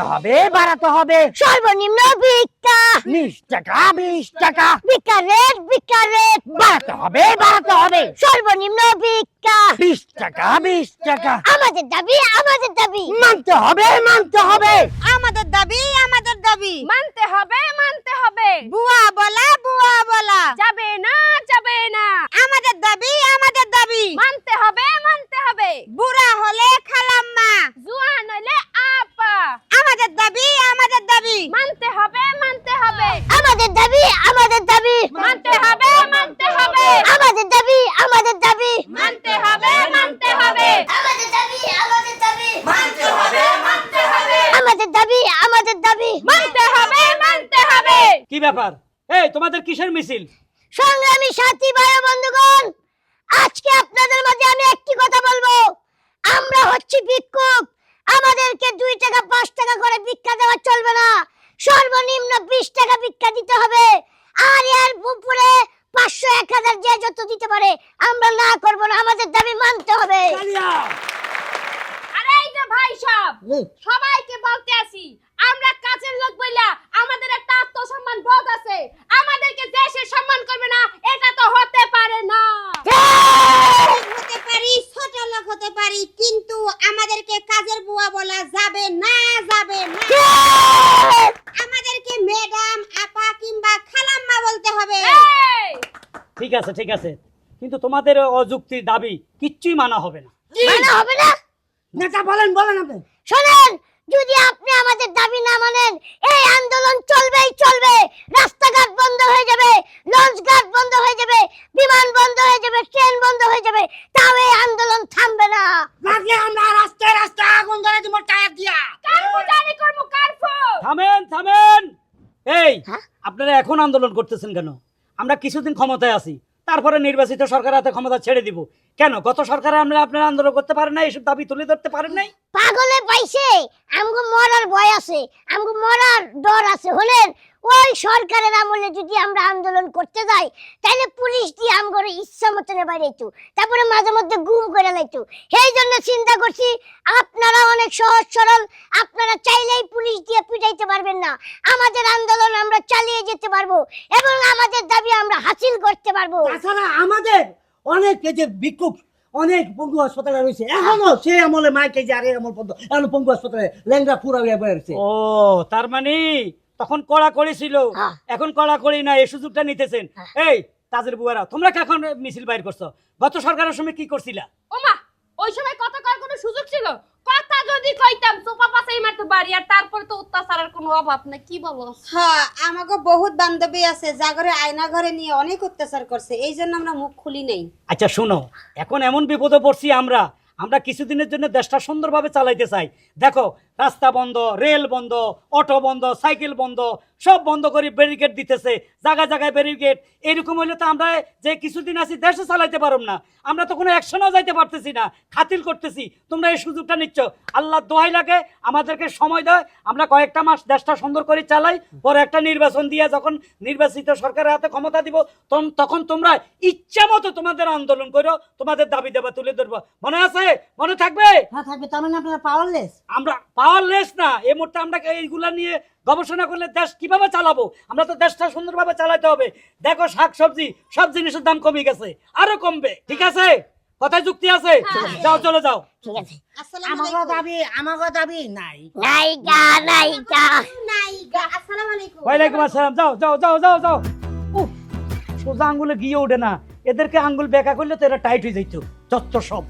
বাড়াতে হবে বাড়াতে হবে। সর্বনিম্ন ভিক্ষা। বিশ টাকা বিশ টাকা। ভিক্ষা রেট ভিক্ষা রেট বাড়াতে হবে বাড়াতে হবে। সর্বনিম্ন ভিক্ষা। বিশ টাকা বিশ টাকা। আমাদের দাবি আমাদের দাবি। মানতে হবে মানতে হবে। আমাদের দাবি আমাদের দাবি। মানতে হবে মানতে হবে। বুয়া বলা বুয়া বলা। যাবে না যাবে না আমাদের দাবি আমাদের দাবি মানতে হবে মানতে হবে বুড়া হলে খালাম্মা জুয়ান হলে আপা আমাদের দাবি আমাদের দাবি মানতে হবে মানতে হবে আমাদের দাবি আমাদের দাবি। মানতে হবে মানতে হবে। আমাদের দাবি আমাদের দাবি। মানতে হবে মানতে হবে। আমাদের দাবি আমাদের দাবি। মানতে হবে মানতে হবে। আমাদের দাবি আমাদের দাবি। মানতে হবে মানতে হবে। কি ব্যাপার? এই তোমাদের কিসের মিছিল? সংগ্রামী সাথী ভাই বন্ধুগণ আজকে আপনাদের মাঝে আমি একটি কথা বলব। আমরা হচ্ছি ভিক্ষুক। আমাদেরকে দুই টাকা পাঁচ টাকা করে ভিক্ষা দেওয়া চলবে না। সর্বনিম্ন বিশ টাকা ভিক্ষা দিতে হবে। আর এর উপরে পাঁচশো এক হাজার যে যত দিতে পারে আমরা না করব না আমাদের দাবি মানতে হবে। আরে এই যে ভাই সব সবাইকে বলতে আসি আমরা কাজের লোক বইলা আমাদের একটা আত্মসম্মান বোধ আছে। আমাদেরকে দেশের সম্মান করবে না এটা তো হতে পারে না। হতে পারি ছোট লোক হতে পারি কিন্তু আমাদেরকে কাজের বুয়া বলা যাবে না যাবে না। আমাদেরকে ম্যাডাম আপা কিংবা খালাম্মা বলতে হবে। ঠিক আছে ঠিক আছে। কিন্তু তোমাদের অযুক্তির দাবি কিচ্ছুই মানা হবে না। মানা হবে না? নেতা বলেন বলেন আপনি। শোনেন যদি আপনি আমাদের দাবি না মানেন এই আন্দোলন চলবেই চলবে। রাস্তাঘাট বন্ধ হয়ে যাবে লঞ্চ ঘাট বন্ধ হয়ে যাবে বিমান বন্ধ হয়ে যাবে ট্রেন বন্ধ হয়ে যাবে তাও এই আন্দোলন থামবে না। লাগলে আমরা এই হ্যাঁ? আপনারা এখন আন্দোলন করতেছেন কেন? আমরা কিছুদিন ক্ষমতায় আছি তারপরে নির্বাচিত সরকার হাতে ক্ষমতা ছেড়ে দিব। কেন? গত সরকারে আমরা আপনারা আন্দোলন করতে পারেন নাই এসব দাবি তুলে ধরতে পারেন নাই? পাগলে পাইছে? আমগো মরার ভয় আছে আমগো মরার ডর আছে। হলেন ওই সরকারের আমলে যদি আমরা আন্দোলন করতে যাই তাহলে পুলিশ দিয়ে আমগোর ইচ্ছা মতন বাইরেইতো তারপরে মাঝে মধ্যে গুম করে লাইতো। সেই জন্য চিন্তা করছি আপনারা অনেক সহজ সরল আপনারা চাইলেই পুলিশ দিয়ে পারবেন না। আমাদের আন্দোলন আমরা চালিয়ে যেতে পারব এবং আমাদের দাবি আমরা হাসিল করতে পারব। তাছাড়া আমাদের অনেক এই যে ভিক্ষুক অনেক পঙ্গু হাসপাতালে রয়েছে। এখনও সেই আমলে মাইক যে আরে আমল পর্যন্ত এখন পঙ্গু হাসপাতালে ল্যাংরা পুরা হয়ে বেরোচ্ছে ও তার মানে তখন কড়াকড়ি ছিল। এখন কড়া কড়াকড়ি না এই সুযোগটা নিতেছেন। হ্যাঁ। এই কাজের বুয়ারা তোমরা এখন মিছিল বাইর করছ? গত সরকারের সময় কি করছিলা? ওমা ওই সময় কথা কর কোনো সুযোগ ছিল। যদি কইতাম সোফা পাশেই মারতো বাড়ি আর তারপর তো অত্যাচারের কোনো অভাব নাই কি বলো? হ্যাঁ আমাকে বহুত বান্ধবী আছে যা ঘরে আয়না ঘরে নিয়ে অনেক অত্যাচার করছে এই জন্য আমরা মুখ খুলি নেই। আচ্ছা শোনো এখন এমন বিপদে পড়ছি আমরা আমরা কিছুদিনের জন্য দেশটা সুন্দরভাবে চালাইতে চাই। দেখো রাস্তা বন্ধ রেল বন্ধ অটো বন্ধ সাইকেল বন্ধ সব বন্ধ করে ব্যারিকেড দিতেছে। জায়গায় জায়গায় ব্যারিকেড এরকম হইলে তো আমরা যে কিছুদিন আছি দেশে চালাইতে পারব না। আমরা তো কোনো অ্যাকশনও যাইতে পারতেছি না। খাতিল করতেছি। তোমরা এই সুযোগটা নিচ্ছ। আল্লাহ দোহাই লাগে আমাদেরকে সময় দেয়। আমরা কয়েকটা মাস দেশটা সুন্দর করে চালাই পরে একটা নির্বাচন দিয়ে যখন নির্বাচিত সরকারের হাতে ক্ষমতা দিব তখন- তখন তোমরা ইচ্ছা মতো তোমাদের আন্দোলন করো তোমাদের দাবি দেবা তুলে ধরবো। মনে আছে? মনে থাকবে? হ্যাঁ থাকবে তার মানে আপনারা পাওয়ারলেস আমরা পাওয়ারলেস না। এই মুহূর্তে আমরা এইগুলা নিয়ে গবেষণা করলে দেশ কীভাবে চালাবো? আমরা তো দেশটা সুন্দরভাবে চালাতে হবে। দেখো শাক সবজি সব জিনিসের দাম কমে গেছে। আরও কমবে। ঠিক আছে? কথায় যুক্তি আছে? যাও চলে যাও। ঠিক আছে। আলাইকুম। দাবি দাবি নাই। নাইকা নাইকা নাইগা আসসালামু আলাইকুম। ওয়ালাইকুম আসসালাম। যাও যাও যাও যাও যাও। উফ, সোজা আঙ্গুলে গিয়ে ওঠে না। এদেরকে আঙ্গুল বেকা করলে তো এরা টাইট হয়ে যাইতো। যত সব।